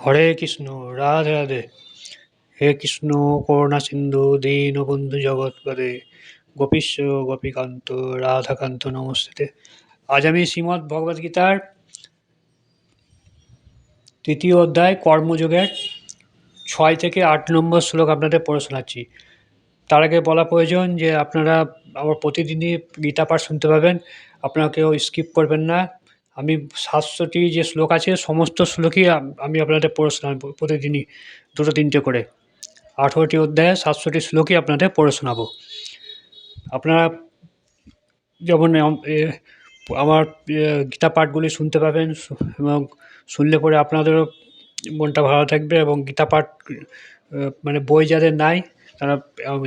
হরে কৃষ্ণ, রাধে রাধে। হে কৃষ্ণ, করুণা সিন্ধু দীনবন্ধু জগৎপদে গোপীশ গোপীকান্ত, রাধাকান্ত নমস্তে আজ আমি শ্রীমদ্ ভগবদ গীতার তৃতীয় অধ্যায়, কর্মযোগের ছয় থেকে আট নম্বর শ্লোক আপনাদের পড়ে শোনাচ্ছি। তার আগে বলা প্রয়োজন যে আপনারা আমার প্রতিদিনই গীতা পাঠ শুনতে পাবেন। আপনারা কেউ স্কিপ করবেন না। আমি সাতশোটি যে শ্লোক আছে, সমস্ত শ্লোকই আমি আপনাদের পড়ে শোনাবো প্রতিদিনই দুটো তিনটে করে। আঠেরোটি অধ্যায়ে সাতশোটি শ্লোকই আপনাদের পড়ে শোনাবো। আপনারা যেমন আমার গীতা পাঠগুলি শুনতে পাবেন এবং শুনলে পরে আপনাদেরও মনটা ভালো থাকবে এবং গীতা পাঠ মানে বই যাদের নাই, তারা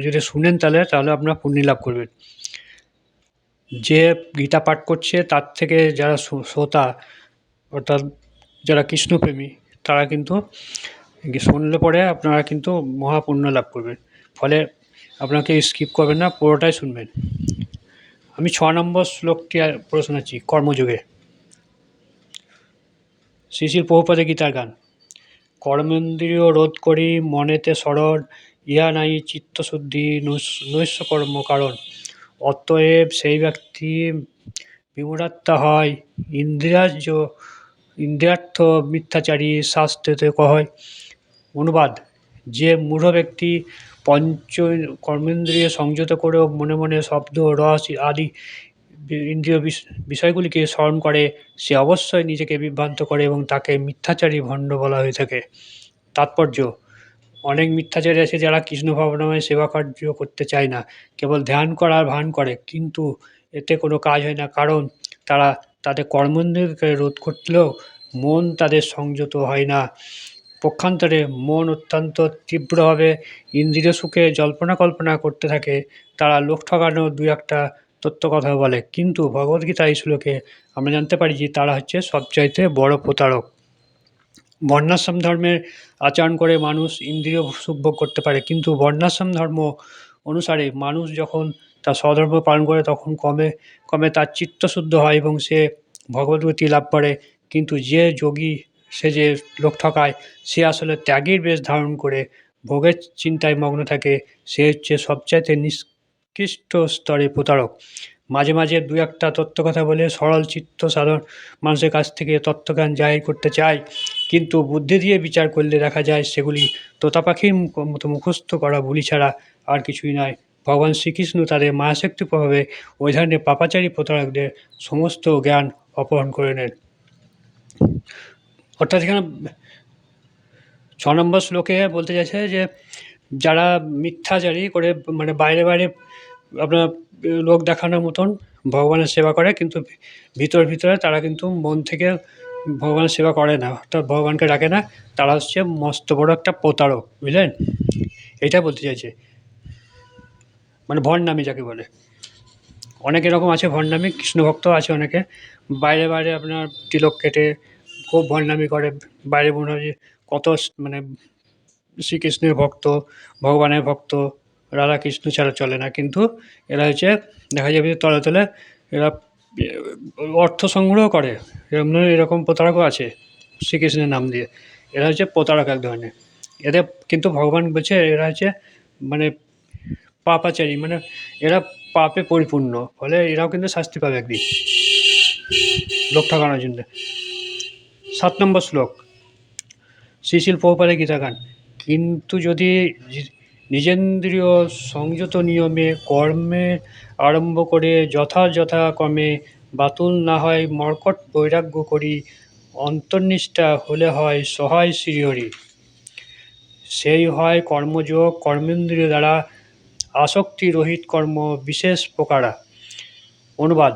যদি শুনেন তাহলে তাহলে আপনারা পুণ্য লাভ করবেন। যে গীতা পাঠ করছে, তার থেকে যারা শ্রোতা, অর্থাৎ যারা কৃষ্ণপ্রেমী, তারা কিন্তু শুনলে পরে আপনারা কিন্তু মহাপুণ্য লাভ করবেন। ফলে আপনাকে স্কিপ করবেন না, পুরোটাই শুনবেন। আমি ছ নম্বর শ্লোকটি পড়ে শোনাচ্ছি, কর্মযোগে। শিশির বহুপদে গীতার গান। কর্মেন্দ্রীয় রোধ করি, মনেতে স্মরণ ইহা নাই চিত্তশুদ্ধি নৈশ কর্ম কারণ। অতএব সেই ব্যক্তি বিমূঢ়াত্মা হয়। ইন্দ্রিয়ার্য ইন্দ্রিয়ার্থ মিথ্যাচারী শাস্ত্রেতে কহয় অনুবাদ, যে মূঢ় ব্যক্তি পঞ্চ কর্মেন্দ্রিয় সংযত করেও মনে মনে শব্দ, রস আদি ইন্দ্রিয় বিষ- বিষয়গুলিকে স্মরণ করে, সে অবশ্যই নিজেকে বিভ্রান্ত করে এবং তাকে মিথ্যাচারী ভণ্ড বলা হয়ে থাকে। তাৎপর্য অনেক মিথ্যাচারী আছে যারা কৃষ্ণ ভাবনাময় সেবা কার্য করতে চায় না, কেবল ধ্যান করার ভান করে। কিন্তু এতে কোনো কাজ হয় না, কারণ তারা তাদের কর্মেন্দ্রিয়কে রোধ করলেও মন তাদের সংযত হয় না। পক্ষান্তরে মন অত্যন্ত তীব্রভাবে ইন্দ্রিয় সুখে জল্পনা কল্পনা করতে থাকে, তারা লোক ঠকানো দু একটা তত্ত্ব কথা বলে। কিন্তু ভগবদ্গীতা এই শ্লোকে আমরা জানতে পারি যে তারা হচ্ছে সবচাইতে বড় প্রতারক। বর্ণাশ্রম ধর্মের আচরণ করে মানুষ ইন্দ্রিয় সুখ ভোগ করতে পারে। কিন্তু বর্ণাশ্রম ধর্ম অনুসারে মানুষ যখন তার স্বধর্ম পালন করে তখন কমে কমে তার চিত্তশুদ্ধ হয় এবং সে ভগবদ্গতি লাভ করে। কিন্তু যে যোগী, সে যে লোক ঠকায়, সে আসলে ত্যাগের বেশ ধারণ করে, ভোগের চিন্তায় মগ্ন থাকে, সে হচ্ছে সবচাইতে নিষ্কৃষ্ট স্তরে প্রতারক। মাঝে মাঝে দু একটা তত্ত্ব কথা বলে সরল চিত্ত সাধারণ মানুষের কাছ থেকে তত্ত্বজ্ঞান জাহির করতে চায়। কিন্তু বুদ্ধি দিয়ে বিচার করলে দেখা যায় সেগুলি তোতা পাখির মতো মুখস্থ করা বুলি ছাড়া আর কিছুই নয়। ভগবান শ্রীকৃষ্ণ তাদের মায়াশক্তি প্রভাবে ওই ধরনের পাপাচারী প্রতারকদের সমস্ত জ্ঞান অপহরণ করে নেন। অর্থাৎ এখানে ছ নম্বর শ্লোকে বলতে চাইছে যে, যারা মিথ্যাচারী করে মানে বাইরে বাইরে আপনার লোক দেখানোর মতন ভগবানের সেবা করে, কিন্তু ভিতর ভিতরে তারা কিন্তু মন থেকে ভগবানের সেবা করে না, অর্থাৎ ভগবানকে ডাকে না, তারা হচ্ছে মস্ত বড় একটা প্রতারক, বুঝলেন? এটা বলতে চাইছে। মানে ভণ্ডামি যাকে বলে। অনেক এরকম আছে ভণ্ডামি কৃষ্ণ ভক্ত আছে অনেকে। বাইরে বাইরে আপনার তিলক কেটে খুব ভণ্ডামি করে। বাইরে মনে হয় যে কত মানে শ্রীকৃষ্ণের ভক্ত, ভগবানের ভক্ত রাধা কৃষ্ণ ছাড়া চলে না। কিন্তু এরা হচ্ছে, দেখা যাবে যে তলে তলে এরা অর্থ সংগ্রহ করে। এরকম এরকম প্রতারকও আছে শ্রীকৃষ্ণের নাম দিয়ে। এরা হচ্ছে প্রতারক এক ধরনের। এদের কিন্তু ভগবান বলছে, এরা হচ্ছে মানে পাপাচারী মানে এরা পাপে পরিপূর্ণ। ফলে এরাও কিন্তু শাস্তি পাবে একদিন। লোক ঠকানোর জন্য। সাত নম্বর শ্লোক। শ্রীশিল প্রভুপাদের গীতাগান। কিন্তু যদি নিজেন্দ্রিয় সংযত নিয়মে কর্মে আরম্ভ করে যথাযথা কর্মে বাতুল না হয় মর্কট বৈরাগ্য করি, অন্তর্নিষ্ঠা হলে হয় সহায় শ্রীহরি। সেই হয় কর্মযোগ কর্মেন্দ্রিয় দ্বারা আসক্তি রহিত কর্ম বিশেষ প্রকারা। অনুবাদ।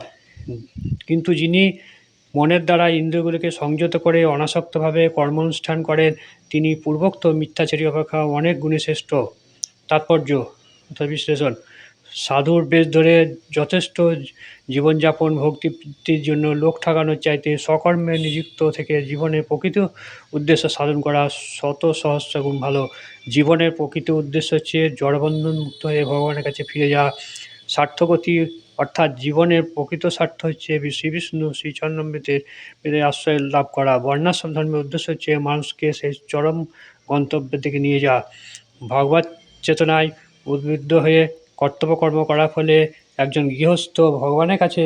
কিন্তু যিনি মনের দ্বারা ইন্দ্রিয়গুলিকে সংযত করে অনাসক্তভাবে কর্মানুষ্ঠান করেন, তিনি পূর্বোক্ত মিথ্যাচারী অপেক্ষা অনেক গুণে শ্রেষ্ঠ। তাৎপর্য অর্থাৎ বিশ্লেষণ। সাধুর বেশ ধরে যথেষ্ট জীবনযাপন ভক্তির জন্য লোক ঠকানোর চাইতে সকর্মে নিযুক্ত থেকে জীবনের প্রকৃত উদ্দেশ্য সাধন করা শত সহস্র গুণ ভালো। জীবনের প্রকৃত উদ্দেশ্য হচ্ছে জড়বন্ধন মুক্ত হয়ে ভগবানের কাছে ফিরে যাওয়া। স্বার্থগতি অর্থাৎ জীবনের প্রকৃত স্বার্থ হচ্ছে শ্রীবিষ্ণু শ্রী বিষ্ণু শ্রীচন্দ্রমৃতের আশ্রয় লাভ করা। বর্ণাশ্রম ধর্মের উদ্দেশ্য হচ্ছে মানুষকে সেই চরম গন্তব্যের দিকে নিয়ে যাওয়া। ভগবত চেতনায় উদ্বুদ্ধ হয়ে কর্তব্যকর্ম করার ফলে একজন গৃহস্থ ভগবানের কাছে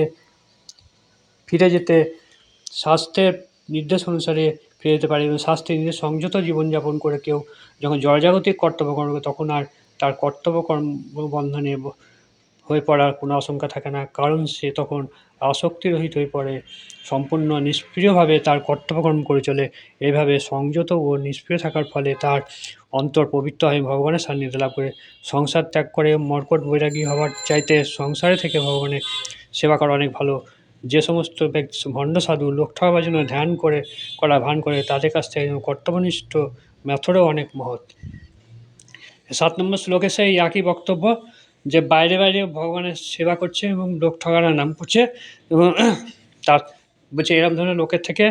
ফিরে যেতে স্বাস্থ্যের নির্দেশ অনুসারে ফিরে যেতে পারে এবং স্বাস্থ্যের নিজের সংযত জীবনযাপন করে কেউ যখন জড়জাগতিক কর্তব্য করবে, তখন আর তার কর্তব্যকর্ম বন্ধনে হয়ে পড়ার কোনো আশঙ্কা থাকে না। কারণ সে তখন আসক্তিরহিত হয়ে পড়ে, সম্পূর্ণ নিষ্ক্রিয়ভাবে তার কর্তব্যকর্ম করে চলে। এইভাবে সংযত ও নিষ্ক্রিয় থাকার ফলে তার অন্তর পবিত্র হয় ভগবানের সান্নিধ্য লাভ করে। সংসার ত্যাগ করে মর্কট বৈরাগী হওয়ার চাইতে সংসারে থেকে ভগবানের সেবা করা অনেক ভালো। যে সমস্ত ব্যক্তি ভণ্ড সাধু, লোক ঠকাবার জন্য ধ্যান করে, করা ভান করে, তাদের কাছ থেকে কর্তব্যনিষ্ঠ মেথডও অনেক মহৎ। সাত নম্বর শ্লোকে সেই একই বক্তব্য যে বাইরে বাইরে ভগবানের সেবা করছে এবং লোক ঠকানোর নাম করছে এবং তার বলছে এরকম ধরনের লোকের থেকে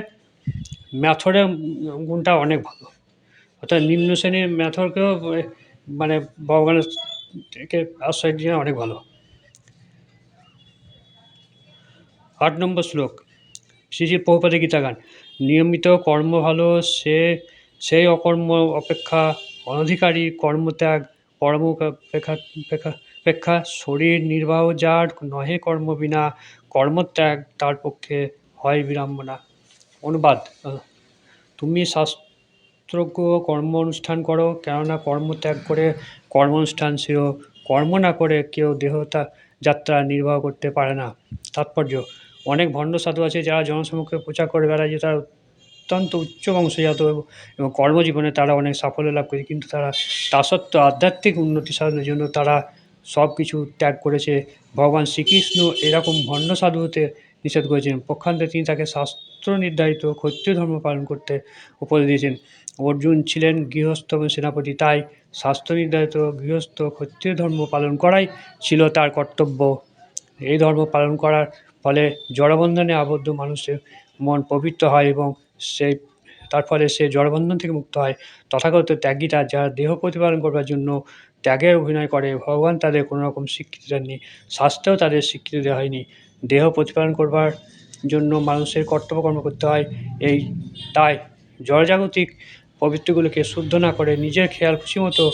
ম্যাথরের গুণটা অনেক ভালো। অর্থাৎ নিম্ন শ্রেণির ম্যাথরকেও মানে ভগবানের থেকে আশ্রয় দিয়ে অনেক ভালো। আট নম্বর শ্লোক, শ্রী শ্রী প্রভুপাদের গীতাগান, নিয়মিত কর্ম ভালো, সে, সেই অকর্ম অপেক্ষা অনধিকারী, কর্মত্যাগ, কর্ম অপেক্ষা অপেক্ষা শরীর নির্বাহ যার নহে কর্ম বিনা কর্মত্যাগ তার পক্ষে হয় বিড়ম্বনা। অনুবাদ তুমি শাস্ত্রজ্ঞ কর্ম অনুষ্ঠান করো, কেননা কর্ম ত্যাগ করে কর্ম অনুষ্ঠান সেও কর্ম না করে কেউ দেহতা যাত্রা নির্বাহ করতে পারে না। তাৎপর্য, অনেক ভণ্ড সাধু আছে যারা জনসমক্ষে প্রচার করে বেড়ায় যে তারা অত্যন্ত উচ্চ বংশজাত এবং- কর্মজীবনে তারা অনেক সাফল্য লাভ করেছে কিন্তু তারা তা সত্ত্বেও আধ্যাত্মিক উন্নতি সাধনের জন্য তারা সব কিছু ত্যাগ করেছে। ভগবান শ্রীকৃষ্ণ এরকম ভণ্ড সাধু হতে নিষেধ করেছেন। পক্ষান্তে তিনি তাকে শাস্ত্র নির্ধারিত ক্ষত্রিয় ধর্ম পালন করতে উপদেশ দিয়েছেন। অর্জুন ছিলেন গৃহস্থ এবং সেনাপতি, তাই শাস্ত্র নির্ধারিত গৃহস্থ ক্ষত্রিয় ধর্ম পালন করাই ছিল তার কর্তব্য। এই ধর্ম পালন করার ফলে জড়বন্ধনে আবদ্ধ মানুষের মন পবিত্র হয় এবং সেই তার ফলে সে জড়বন্ধন থেকে মুক্ত হয়। তথাগত ত্যাগীরা যারা দেহ প্রতিপালন করবার জন্য ত্যাগের অভিনয় করে, ভগবান তাদের কোনো রকম স্বীকৃতি দেননি। শাস্ত্রেও তাদের স্বীকৃতি দেওয়া হয়নি। দেহ প্রতিপালন করবার জন্য মানুষের কর্তব্যকর্ম করতে হয়। এই, তাই জড়জাগতিক পবিত্রগুলোকে শুদ্ধ না করে নিজের খেয়াল খুশি মতো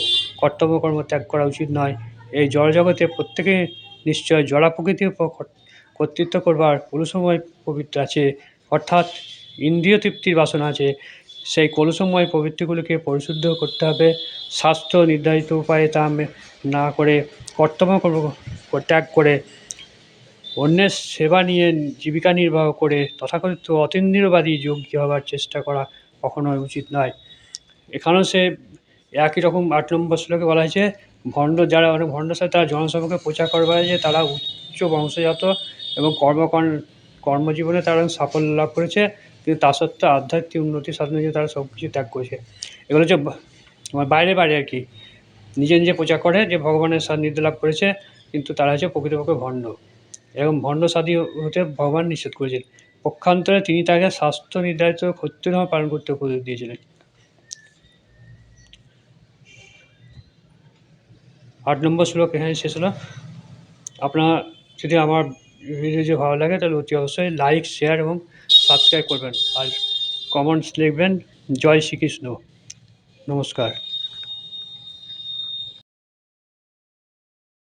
কর্তব্যকর্ম ত্যাগ করা উচিত নয়। এই জড়জগতে প্রত্যেকে নিশ্চয় জড়া প্রকৃতির উপর কর্তৃত্ব করবার কলুসময় পবিত্র আছে। অর্থাৎ ইন্দ্রিয় তৃপ্তির বাসনা আছে, সেই কলুসময় পবিত্রগুলোকে পরিশুদ্ধ করতে হবে। স্বাস্থ্য নির্ধারিত উপায়ে তা না করে কর্তব্য কর্ম- ত্যাগ করে অন্যের সেবা নিয়ে জীবিকা নির্বাহ করে তথাকথিত অতীন্দ্রিয়বাদী যোগ্য হবার চেষ্টা করা কখনোই উচিত নয়। এখানেও সে একই রকম আট নম্বর শ্লোকে বলা হয়েছে, ভণ্ড যারা অনেক ভণ্ড সাথে তারা জনসভাকে প্রচার করবার যে তারা উচ্চ বংশজাত এবং কর্মকর্ণ কর্মজীবনে তারা সাফল্য লাভ করেছে কিন্তু তা সত্ত্বেও আধ্যাত্মিক উন্নতি সাধনের জন্য তারা সব কিছু ত্যাগ করেছে। এগুলো হচ্ছে বাইরে বাইরে আর কি। নিজে নিজে প্রচার করে যে ভগবানের সান্নিধ্য লাভ করেছে, কিন্তু তারা হচ্ছে প্রকৃতপক্ষে ভণ্ড। এরকম ভণ্ড সাধী হতে ভগবান নিষেধ করেছেন। পক্ষান্তরে তিনি তাকে স্বাস্থ্য নির্ধারিত ক্ষত্রিয় ধর্ম পালন করতে উপদেশ দিয়েছিলেন। আট নম্বর শ্লোক এখানে শেষ হলো। আপনার যদি আমার ভিডিও যদি ভালো লাগে, তাহলে অতি অবশ্যই লাইক শেয়ার এবং সাবস্ক্রাইব করবেন। আর কমেন্টস লিখবেন জয় শ্রীকৃষ্ণ। নমস্কার।